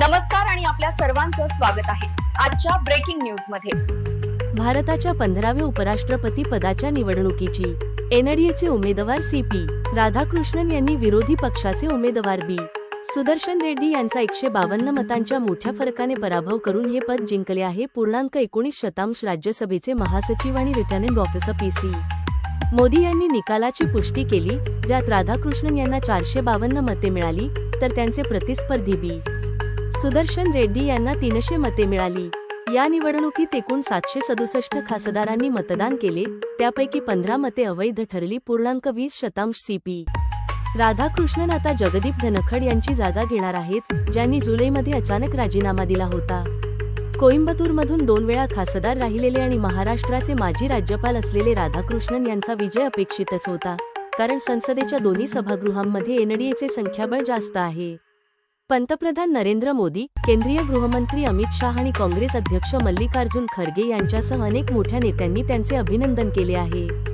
नमस्कार आणि आपल्या सर्वांचं स्वागत आहे आजच्या ब्रेकिंग न्यूजमध्ये. भारताच्या पंधराव्या उपराष्ट्रपती पदाच्या निवडणुकीची एनडीएचे उमेदवार सी पी राधाकृष्णन यांनी विरोधी पक्षाचे उमेदवार बी सुदर्शन रेड्डी यांचा एकशे बावन्न मतांच्या मोठ्या फरकाने पराभव करून हे पद जिंकले आहे पूर्णांक एकोणीस शतांश राज्यसभेचे महासचिव आणि returning officer P C. Modi यांनी निकालाची पुष्टी केली ज्यात राधाकृष्णन यांना चारशे बावन्न मते मिळाली तर त्यांचे प्रतिस्पर्धी बी सुदर्शन रेड्डी यांना तीनशे मते मिळाली. या निवडणुकीत एकूण सातशे सदुसष्ट खासदारांनी मतदान केले त्यापैकी पंधरा मते अवैध ठरली पूर्णांक वीस शतांश सीपी राधाकृष्णन आता जगदीप धनखड यांची जागा घेणार आहेत ज्यांनी जुलैमध्ये अचानक राजीनामा दिला होता. कोइंबतूरमधून दोन वेळा खासदार राहिलेले आणि महाराष्ट्राचे माजी राज्यपाल असलेले राधाकृष्णन यांचा विजय अपेक्षितच होता कारण संसदेच्या दोन्ही सभागृहांमध्ये एनडीएचे संख्याबळ जास्त आहे. पंतप्रधान नरेंद्र मोदी केंद्रीय गृहमंत्री अमित शाह आणि काँग्रेस अध्यक्ष मल्लिकार्जुन खरगे यांच्यासह अनेक मोठ्या नेत्यांनी त्यांचे अभिनंदन केले आहे.